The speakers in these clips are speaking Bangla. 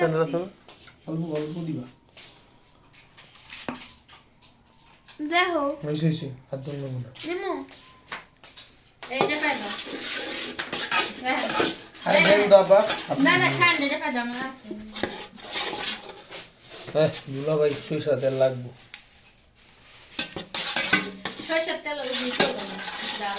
না অল্প অল্প দিবা। দেখো। হয়েছে হয়েছে হাত ধরলাম না। দিমু এইটা পাইলো আরে দেন দাবা না না খান এটা পাইলো আমার আছে। হ্যাঁ দুলা ভাই সরিষা তেল লাগবো। সরষের তেল না ডাল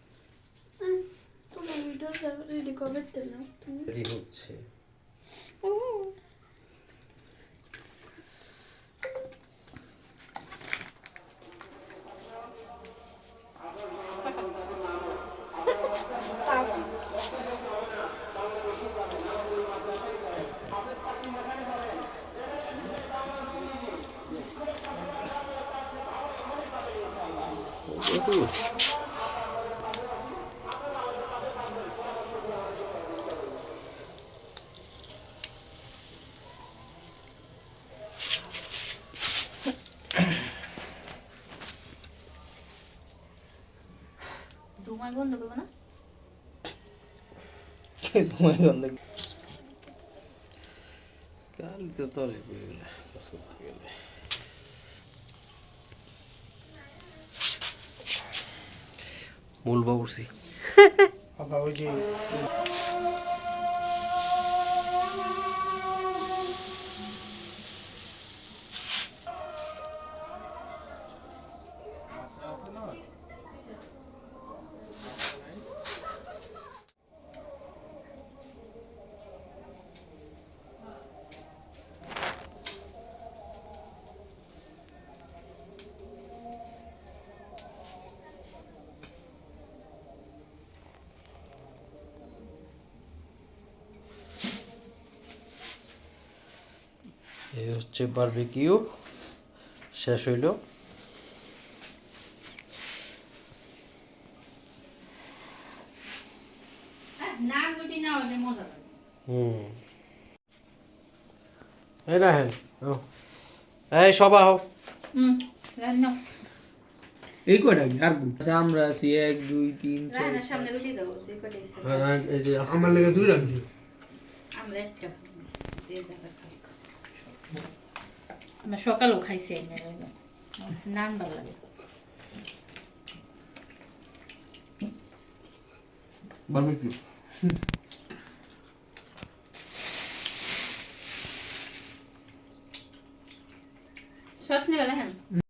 রেডি করবে তো না রেডি হচ্ছে ও ধুমায় গন্ধ করব না? ধোঁয়ায় গন্ধ কাল তো গেলে মূল বাবুসি বাবা ওই যে এই হচ্ছে বারবিকিউ শেষ হইল। হুম। এই না হ্যাঁ এই সবা হোক এই কয়টা কি? আর আচ্ছা আমরা আছি এক দুই তিন আমার লেগে দুই রাখছি আমরা একটা। আমরা সকালও খাইছি নান ভালো লাগে। বারবিকিউ সস নেবে দেখেন